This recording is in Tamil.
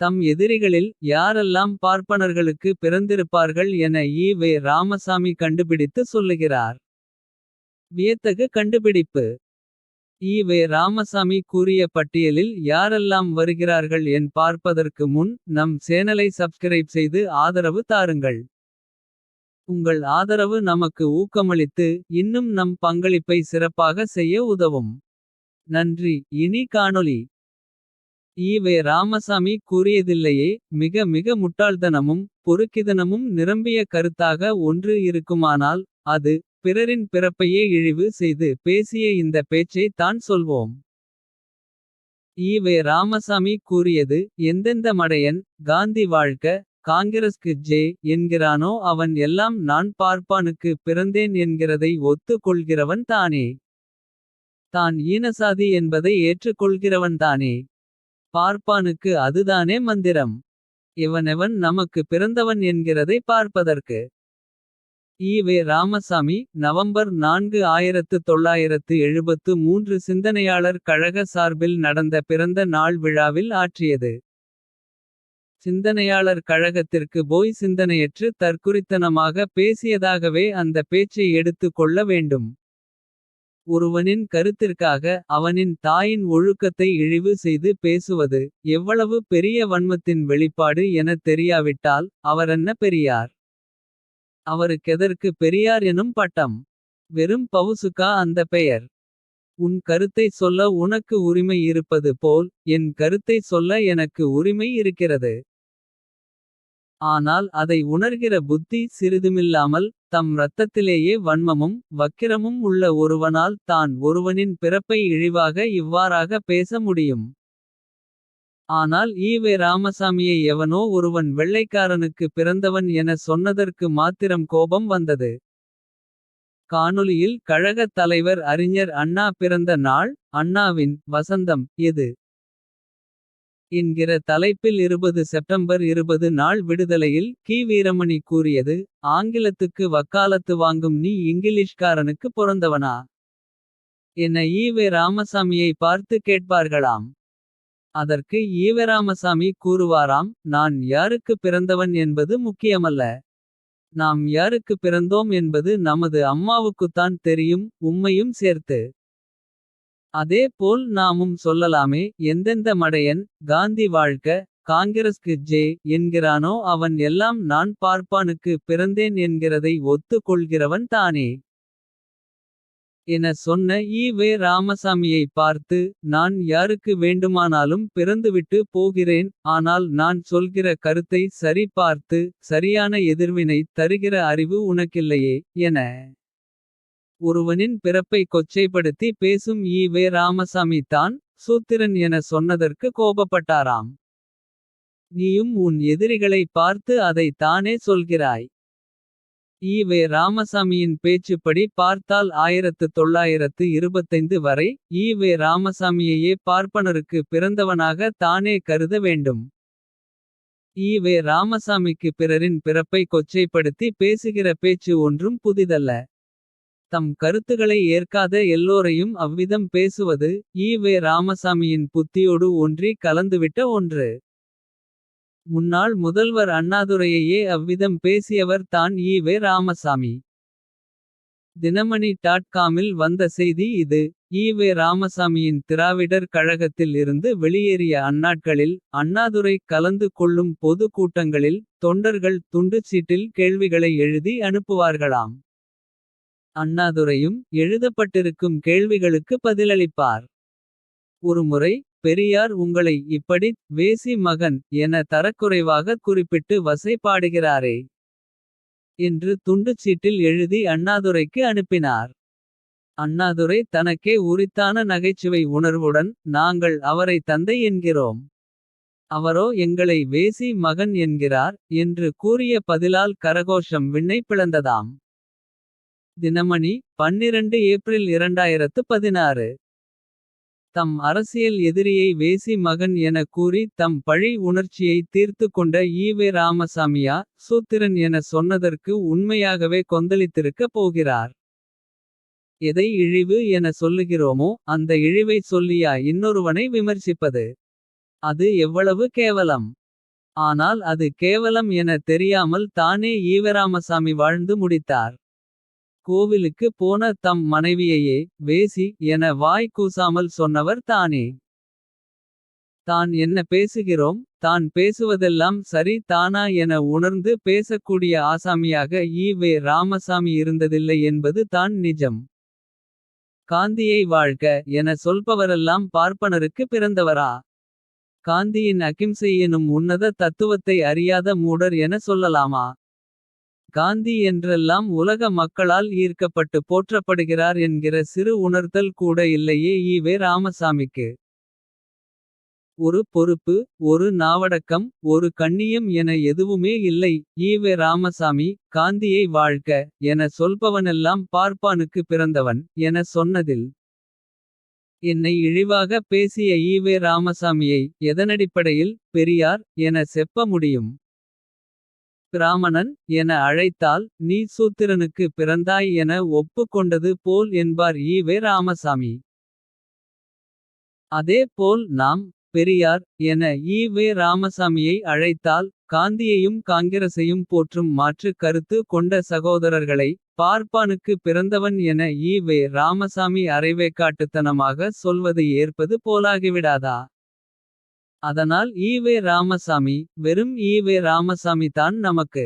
தம் எதிரிகளில் யாரெல்லாம் பார்ப்பனர்களுக்கு பிறந்திருப்பார்கள் என ஈ. வே. ராமசாமி கண்டுபிடித்து சொல்லுகிறார். வியத்தகு கண்டுபிடிப்பு. ஈ. வே. ராமசாமி கூறிய பட்டியலில் யாரெல்லாம் வருகிறார்கள் என் பார்ப்பதற்கு முன். நம் சேனலை சப்ஸ்கிரைப் செய்து ஆதரவு தாருங்கள். உங்கள் ஆதரவு நமக்கு ஊக்கமளித்து. இன்னும் நம் பங்களிப்பை சிறப்பாக செய்ய உதவும். நன்றி இனி காணொளி. ஈவே ராமசாமி கூறியதில்லையே மிக மிக முட்டாள்தனமும். பொறுக்கிதனமும் நிரம்பிய கருத்தாக ஒன்று இருக்குமானால். அது பிறரின் பிறப்பையே இழிவு செய்து பேசிய இந்த பேச்சை தான் சொல்வோம். ஈவே ராமசாமி கூறியது எந்தெந்த மடையன். காந்தி வாழ்க காங்கிரஸ்க்கு ஜே. என்கிறானோ அவன் எல்லாம் நான் பார்ப்பானுக்கு பிறந்தேன் என்கிறதை ஒத்து கொள்கிறவன் தானே. தான் ஈனசாதி என்பதை ஏற்றுக் கொள்கிறவன்தானே. பார்ப்பானுக்கு அதுதானே மந்திரம். இவனெவன் நமக்கு பிறந்தவன் என்கிறதை பார்ப்பதற்கு. ஈவே வே. ராமசாமி நவம்பர் நான்கு ஆயிரத்து தொள்ளாயிரத்து எழுபத்து மூன்று சிந்தனையாளர் கழக சார்பில் நடந்த பிறந்த நாள் விழாவில் ஆற்றியது. சிந்தனையாளர் கழகத்திற்கு போய் சிந்தனையற்று தற்குறித்தனமாக பேசியதாகவே அந்த பேச்சை எடுத்து கொள்ள வேண்டும். ஒருவனின் கருத்திற்காக அவனின் தாயின் ஒழுக்கத்தை இழிவு செய்து பேசுவது. எவ்வளவு பெரிய வன்மத்தின் வெளிப்பாடு எனத் தெரியாவிட்டால். அவரென்ன பெரியார். அவருக்கெதற்கு பெரியார் எனும் பட்டம். வெறும் பவுசுக்கா அந்த பெயர். உன் கருத்தை சொல்ல உனக்கு உரிமை இருப்பது போல். என் கருத்தை சொல்ல எனக்கு உரிமை இருக்கிறது. ஆனால் அதை உணர்கிற புத்தி சிறிதுமில்லாமல். தம் இரத்தத்திலேயே வன்மமும் வக்கிரமும் உள்ள ஒருவனால். தான் ஒருவனின் பிறப்பை இழிவாக இவ்வாறாக பேச முடியும். ஆனால் ஈவே ராமசாமியை எவனோ ஒருவன் வெள்ளைக்காரனுக்கு பிறந்தவன் என சொன்னதற்கு மாத்திரம் கோபம் வந்தது. காணொலியில் கழகத் தலைவர் அறிஞர் அண்ணா பிறந்த நாள். அண்ணாவின் வசந்தம் எது. என்கிற தலைப்பில் 20 செப்டம்பர் 20 நாள் விடுதலையில் கி. வீரமணி கூறியது. ஆங்கிலத்துக்கு வக்காலத்து வாங்கும் நீ இங்கிலீஷ்காரனுக்கு பிறந்தவனா என ஈ. வே. ராமசாமியை பார்த்து கேட்பார்களாம். அதற்கு ஈவராமசாமி ராமசாமி கூறுவாராம். நான் யாருக்கு பிறந்தவன் என்பது முக்கியமல்ல. நாம் யாருக்கு பிறந்தோம் என்பது நமது அம்மாவுக்குத்தான் தெரியும். உம்மையும் சேர்த்து. அதே போல் நாமும் சொல்லலாமே எந்தெந்த மடையன். காந்தி வாழ்க காங்கிரஸ்க்கு ஜே. என்கிறானோ அவன் எல்லாம் நான் பார்ப்பானுக்கு பிறந்தேன் என்கிறதை ஒத்து கொள்கிறவன் தானே. என சொன்ன ஈ. வே. ராமசாமியை பார்த்து. நான் யாருக்கு வேண்டுமானாலும் பிறந்துவிட்டு போகிறேன். ஆனால் நான் சொல்கிற கருத்தை சரி பார்த்து. சரியான எதிர்வினை தருகிற அறிவு உனக்கில்லையே என. ஒருவனின் பிறப்பை கொச்சைப்படுத்தி பேசும் ஈ. வே. ராமசாமி தான். சூத்திரன் என சொன்னதற்கு கோபப்பட்டாராம். நீயும் உன் எதிரிகளை பார்த்து அதை தானே சொல்கிறாய். ஈ. வே. ராமசாமியின் பேச்சுப்படி பார்த்தால் 1925 வரை. ஈ. வே. ராமசாமியையே பார்ப்பனருக்கு பிறந்தவனாக தானே கருத வேண்டும். ஈ. வே. ராமசாமிக்கு பிறரின் பிறப்பை கொச்சைப்படுத்தி பேசுகிற பேச்சு ஒன்றும் புதிதல்ல. தம் கருத்துகளை ஏற்காத எல்லோரையும் அவ்விதம் பேசுவது. ஈ. வே. ராமசாமியின் புத்தியோடு ஒன்றி கலந்துவிட்ட ஒன்று. முன்னாள் முதல்வர் அண்ணாதுரையையே அவ்விதம் பேசியவர் தான் E. V. Ramasamy. Dinamani dot காமில் வந்த செய்தி இது. ஈ. வே. ராமசாமியின் திராவிடர் கழகத்தில் இருந்து வெளியேறிய அந்நாட்களில். அண்ணாதுரை கலந்து கொள்ளும் பொது கூட்டங்களில். தொண்டர்கள் துண்டுச்சீட்டில் கேள்விகளை எழுதி அனுப்புவார்களாம். அண்ணாதுரையும் எழுதப்பட்டிருக்கும் கேள்விகளுக்கு பதிலளிப்பார். ஒருமுறை பெரியார் உங்களை இப்படி வேசி மகன். என தரக்குறைவாக குறிப்பிட்டு வசை பாடுகிறாரே. என்று துண்டுச்சீட்டில் எழுதி அண்ணாதுரைக்கு அனுப்பினார். அண்ணாதுரை தனக்கே உரித்தான நகைச்சுவை உணர்வுடன். நாங்கள் அவரை தந்தை என்கிறோம். அவரோ எங்களை வேசி மகன் என்கிறார். என்று கூறிய பதிலால் கரகோஷம் விண்ணை பிளந்ததாம். தினமணி 12 ஏப்ரல் 2016. தம் அரசியல் எதிரியை வேசி மகன் என கூறி தம் பழி உணர்ச்சியை தீர்த்து கொண்ட ஈவே ராமசாமியா. சூத்திரன் என சொன்னதற்கு உண்மையாகவே கொந்தளித்திருக்க போகிறார். எதை இழிவு என சொல்லுகிறோமோ அந்த இழிவை சொல்லியா இன்னொருவனை விமர்சிப்பது. அது எவ்வளவு கேவலம். ஆனால் அது கேவலம் என தெரியாமல் தானே ஈவராமசாமி வாழ்ந்து முடித்தார். கோவிலுக்கு போன தம் மனைவியையே வேசி என வாய் கூசாமல் சொன்னவர் தானே. தான் என்ன பேசுகிறோம் தான் பேசுவதெல்லாம் சரி தானா என உணர்ந்து பேசக்கூடிய ஆசாமியாக ஈ. வே. ராமசாமி இருந்ததில்லை என்பது தான் நிஜம். காந்தியை வாழ்க என சொல்பவரெல்லாம் பார்ப்பனருக்கு பிறந்தவரா. காந்தியின் அகிம்சை எனும் உன்னத தத்துவத்தை அறியாத மூடர் என சொல்லலாமா. காந்தி என்றெல்லாம் உலக மக்களால் ஈர்க்கப்பட்டு போற்றப்படுகிறார் என்கிற சிறு உணர்தல் கூட இல்லையே ஈ. வே. ராமசாமிக்கு. ஒரு பொறுப்பு ஒரு நாவடக்கம் ஒரு கண்ணியம் என எதுவுமே இல்லை. ஈ. வே. ராமசாமி காந்தியை வாழ்க என சொல்பவனெல்லாம் பார்ப்பானுக்கு பிறந்தவன் என சொன்னதில். என்னை இழிவாக பேசிய ஈ. வே. ராமசாமியை எதனடிப்படையில் பெரியார் என செப்ப முடியும். பிராமணன் என அழைத்தால் நீ சூத்திரனுக்கு பிறந்தாய் என ஒப்புக்கொண்டது போல் என்பார் ஈ. வே. ராமசாமி. அதே போல் நாம் பெரியார் என ஈ. வே. ராமசாமியை அழைத்தால். காந்தியையும் காங்கிரசையும் போற்றும் மாற்று கருத்து கொண்ட சகோதரர்களை. பார்ப்பானுக்கு பிறந்தவன் என ஈ. வே. ராமசாமி அரைவேக்காட்டுத்தனமாக சொல்வது ஏற்பது போலாகிவிடாதா. அதனால் ஈ. வே. ராமசாமி வெறும் ஈ. வே. ராமசாமி தான் நமக்கு.